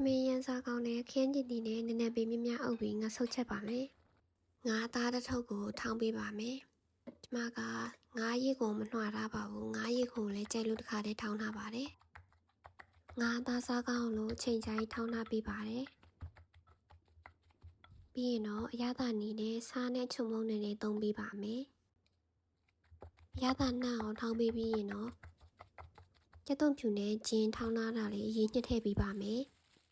အမေရန်စားကောင်းတဲ့ခင်းကျင်တီနဲ့နည်းနည်းပေးမြမြအုပ်ပြီးငါဆုတ်ချက်ပါမယ်ငါအသားတစ်ထုပ်ကိုထောင်းပေးပါမယ်ကျမကငါရည်ကိုမနှွာထားပါဘူးငါရည်ကိုလည်းကြိုက်လို့တစ်ခါတည်းထောင်းထားပါတယ်ငါအသားစားကောင်းလို့အချိန်ကြာကြီးထောင်းထားပေးပါတယ်ပြီးရင်တော့အရသာနီနဲ့စားနဲ့ချုံမုံနဲ့လည်းသုံးပေးပါမယ်အရသာနှံ့အောင်ထောင်းပေးပြီးရင်တော့ကျက်သွန်ဖြူနဲ့ဂျင်းထောင်းထားတာလေးအရင်ညှစ်ထည့်ပေးပါမယ်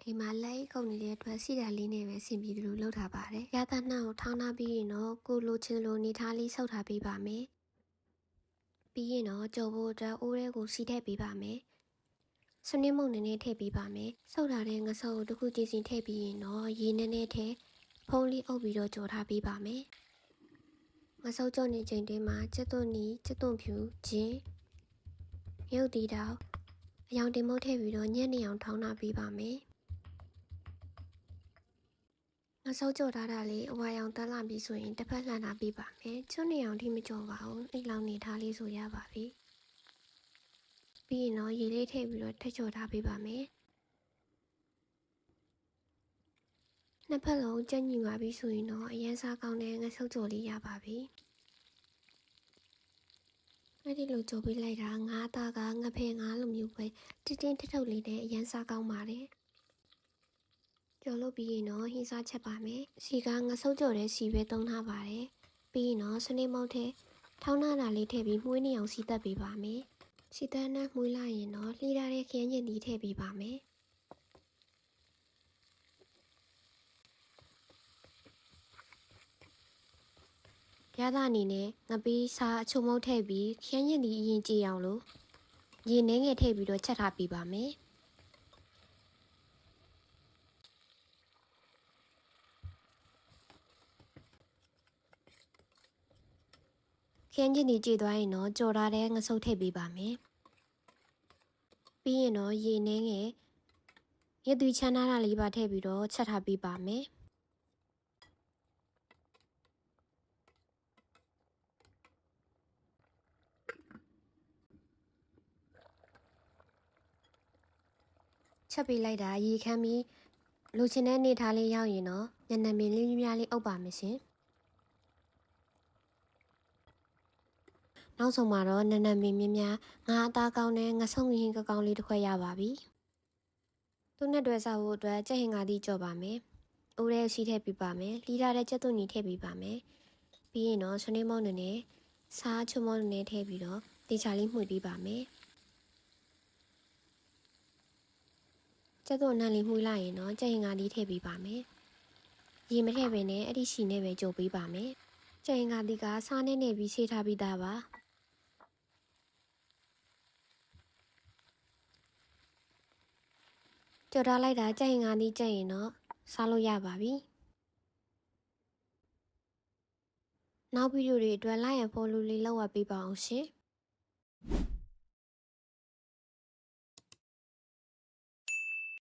အိမ်မှာလက်ကုန်နေတဲ့အတွက်စီတာလေးနဲ့ပဲဆင်ပြေသလိုလုပ်ထားပါတယ်။ရသနှံ့ကိုထောင်းထားပြီးရင်တော့ကိုလိုချင်လိုနေထားလေးဆုပ်ထားပေးပါမယ်။ပြီးရင်တော့ကြော်ဖို့အတွက်အိုးရဲကိုစီထည့်ပေးပါမယ်။စနစ်မုံနည်းနည်းထည့်ပေးပါမယ်။ဆုပ်ထားတဲ့ငဆုပ်ကိုတစ်ခုချင်းစီထည့်ပြီးရင်တော့ရေနည်းနည်းထည့်ဖုံးလေးအုပ်ပြီးတော့ကြော်ထားပေးပါမယ်။ငဆုပ်ကြော်နေချိန်တည်းမှာကျက်သွန်နီကျက်သွန်ဖြူဂျင်းရုပ်တီတောက်အယောင်တင်မုတ်ထည့်ပြီးတော့ညံ့နေအောင်ထောင်းထားပေးပါမယ်။ ငါစောကြော်ထားတာလေးအဝါရောင်တက်လာပြီဆိုရင်တစ်ဖက်လှန်ထားပေးပါမယ်။ချွတ်နေအောင်ထိမကြော်ပါဘူး။အိတ်လောင်နေထားလေးဆိုရပါပြီ။ပြီးရင်တော့ရေလေးထည့်ပြီးတော့ထက်ကြော်ထားပေးပါမယ်။နှစ်ဖက်လုံးကြက်ညီပါပြီဆိုရင်တော့အရန်စားကောင်းတဲ့ငါစောကြော်လေးရပါပြီ။အဲ့ဒီလိုကြော်ပေးလိုက်တာငါးသားကငါဖဲငါးလိုမျိုးပဲတင်းတင်းထထုပ်လေးနဲ့အရန်စားကောင်းပါတယ်။ ကြော်လို့ပြီးရင်တော့ဟင်းစားချက်ပါမယ်။စီကငါဆုပ်ကြော်တဲ့စီပဲသုံးထားပါတယ်။ပြီးရင်တော့စနေမုတ်ထဲထောင်းနာတာလေးထည့်ပြီးမှုေးနေအောင်စီတက်ပေးပါမယ်။စီတန်းနဲ့မှုေးလိုက်ရင်တော့လှီးထားတဲ့ခရမ်းကျင်တီထည့်ပေးပါမယ်။ရသအနေနဲ့ငပိစားအချုံမုတ်ထည့်ပြီးခရမ်းကျင်တီအရင်ကြည့်အောင်လို့ရေနှင်းငယ်ထည့်ပြီးတော့ချက်ထားပေးပါမယ်။ ခင်းချင်းဒီကြည့်သွားရင်တော့ကြော်ထားတဲ့ငဆုပ်ထည့်ပေးပါမယ်။ပြီးရင်တော့ရေနှင်းငယ်ရသွေးချမ်းထားတာလေးပါထည့်ပြီးတော့ချက်ထားပေးပါမယ်။ချက်ပေးလိုက်တာရေခမ်းပြီးလိုချင်တဲ့နေထားလေးရောက်ရင်တော့ညနေမင်းလေးများလေးအုပ်ပါမယ်ရှင်။ နောက်ဆုံးမှာတော့နနမင်းမြများငါအသားကောင်းတဲ့ငဆုံငင်းကကောင်းလေးတစ်ခွက်ရပါပြီ။သူနဲ့တွဲစားဖို့အတွက်ကြက်ဟင်္ကာသီးကြော်ပါမယ်။အိုးရဲရှိထည့်ပေးပါမယ်။လီထားတဲ့ကြက်သွန်ကြီးထည့်ပေးပါမယ်။ပြီးရင်တော့ဆွနေမောင်းနဲ့စားချုံမောင်းနဲ့ထည့်ပြီးတော့တေချာလေးမှုတ်ပေးပါမယ်။ကြက်သွန်နံလေးမှုလိုက်ရင်တော့ကြက်ဟင်္ကာသီးထည့်ပေးပါမယ်။ရေမထည့်ဘဲနဲ့အဲ့ဒီရှီနဲ့ပဲကြိုပေးပါမယ်။ကြက်ဟင်္ကာသီးကစားနဲ့နေပြီးဆေးထားပြီးသားပါ။ ကြော်ထားလိုက်တာကြက်ရင်ငါးသီးကြက်ရင်တော့စားလို့ရပါပြီ။နောက်ဗီဒီယိုတွေအတွက် like and follow လေးလုပ်ဝပေးပါအောင်ရှင်။